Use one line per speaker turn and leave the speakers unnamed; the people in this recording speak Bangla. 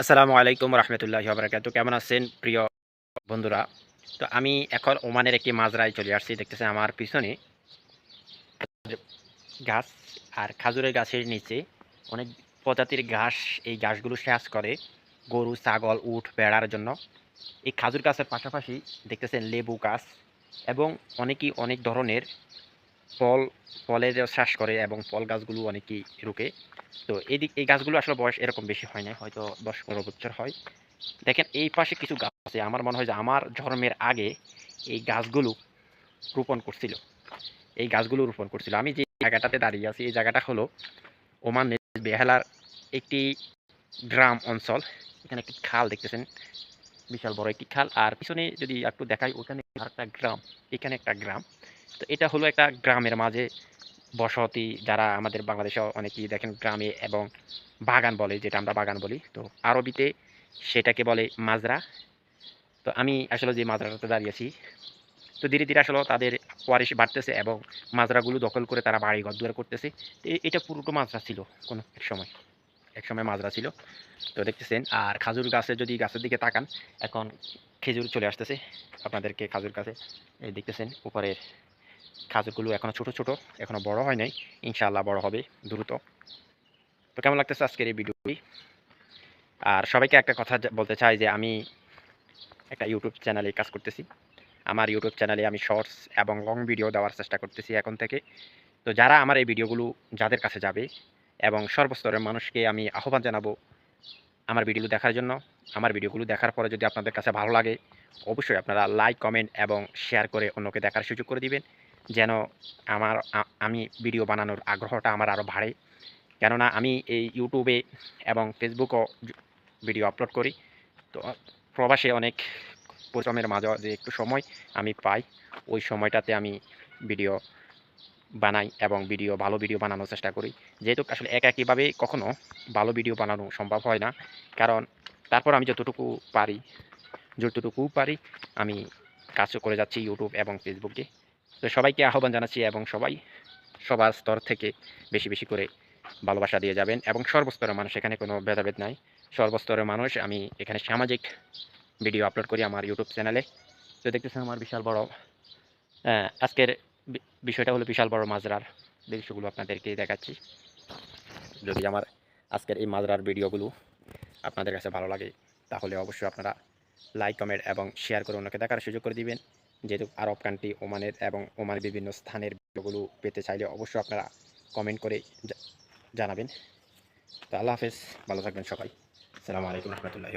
আসসালামু আলাইকুম রহমতুল্লাহ বারাকাতু কেমন আছেন প্রিয় বন্ধুরা? তো আমি এখন ওমানের একটি মাজরায় চলে আসছি, দেখতেছেন আমার পিছনে। গাছ আর খাজুরের গাছের নিচে অনেক প্রজাতির ঘাস, এই ঘাসগুলো শেষ করে গরু, ছাগল, উট বেড়ার জন্য। এই খাজুর গাছের পাশাপাশি দেখতেছেন লেবু গাছ এবং অনেকেই অনেক ধরনের ফল ফলের চাষ করে এবং ফল গাছগুলো অনেকেই রুকে তো এই দিক এই গাছগুলো আসলে বয়স এরকম বেশি হয় না হয়তো দশ পনেরো বছর হয়। দেখেন, এই পাশে কিছু গাছ আছে। আমার মনে হয় যে আমার জন্মের আগে এই গাছগুলো রোপণ করছিল। এই গাছগুলো রোপণ করছিল। আমি যে জায়গাটাতে দাঁড়িয়ে আছি, এই জায়গাটা হলো ওমান বেহালার একটি গ্রাম অঞ্চল। এখানে একটি খাল দেখতেছেন, বিশাল বড় একটি খাল। আর পিছনে যদি একটু দেখাই, ওখানে একটা গ্রাম, এখানে একটা গ্রাম। তো এটা হলো একটা গ্রামের মাঝে বসতি যারা আমাদের বাংলাদেশে অনেকেই দেখেন গ্রামে এবং বাগান বলে, যেটা আমরা বাগান বলি। তো আরবিতে সেটাকে বলে মাজরা। তো আমি আসলে যে মাজরাটাতে দাঁড়িয়েছি তো ধীরে ধীরে আসলে তাদের ওয়ারিশ বাড়তেছে এবং মাজরাগুলো দখল করে তারা বাড়ি ঘর দুয়ার করতেছে। এটা পুরোটো মাজরা ছিল কোনো এক সময়। এক সময় মাজরা ছিল। তো দেখতেছেন, আর খাজুর গাছে যদি গাছের দিকে তাকান, এখন খেজুর চলে আসতেছে। আপনাদেরকে খাজুর গাছে দেখতেছেন, উপরের খাজুরগুলো এখনও ছোট ছোট, এখনও বড় হয় নাই। ইনশাআল্লাহ বড় হবে, দ্রুত। তো কেমন লাগতেছে আজকের এই ভিডিওটি? আর সবাইকে একটা কথা বলতে চাই যে আমি একটা ইউটিউব চ্যানেলে কাজ করতেছি। আমার ইউটিউব চ্যানেলে আমি শর্টস এবং লং ভিডিও দেওয়ার চেষ্টা করতেছি এখন থেকে। তো যারা আমার এই ভিডিওগুলো যাদের কাছে যাবে এবং সর্বস্তরের মানুষকে আমি আহ্বান জানাব আমার ভিডিওগুলো দেখার জন্য, আমার ভিডিওগুলো দেখার পরে যদি আপনাদের কাছে ভালো লাগে, অবশ্যই আপনারা লাইক, কমেন্ট এবং শেয়ার করে অন্যকে দেখার সুযোগ করে দিবেন। যেন আমার আমি ভিডিও বানানোর আগ্রহটা আমার আরও বাড়ে। কেননা আমি এই ইউটিউবে এবং ফেসবুকও ভিডিও আপলোড করি। তো প্রবাসে অনেক পরিশ্রমের মাঝে যে একটু সময় আমি পাই, ওই সময়টাতে আমি ভিডিও বানাই এবং ভিডিও ভালো ভিডিও বানানোর চেষ্টা করি। যেহেতু আসলে এক একইভাবে কখনও ভালো ভিডিও বানানো সম্ভব হয় না, কারণ তারপর আমি যতটুকু পারি যতটুকু পারি, আমি কাজ করে যাচ্ছি ইউটিউব এবং ফেসবুকে তো সবাইকে আহ্বান জানাচ্ছি এবং সবাই সবার স্তর থেকে বেশি বেশি করে ভালোবাসা দিয়ে যাবেন এবং সর্বস্তরের মানুষ, এখানে কোনো ভেদাভেদ নাই। সর্বস্তরের মানুষ, আমি এখানে সামাজিক ভিডিও আপলোড করি আমার ইউটিউব চ্যানেলে তো দেখতেছেন আমার বিশাল বড় আজকের বিষয়টা হলো বিশাল বড় মাজরার দৃশ্যগুলো আপনাদেরকে দেখাচ্ছি। যদি আমার আজকের এই মাজরার ভিডিওগুলো আপনাদের কাছে ভালো লাগে, তাহলে অবশ্যই আপনারা লাইক কমেন্ট এবং শেয়ার করে অন্যকে দেখার সুযোগ করে দিবেন। যেহেতু আরব কান্ট্রি ওমানের এবং ওমানের বিভিন্ন স্থানের ভিডিওগুলো পেতে চাইলে অবশ্যই আপনারা কমেন্ট করে জানাবেন। তো আল্লাহ হাফেজ, ভালো থাকবেন সবাই। আসসালামু আলাইকুম রহমতুল্লাহি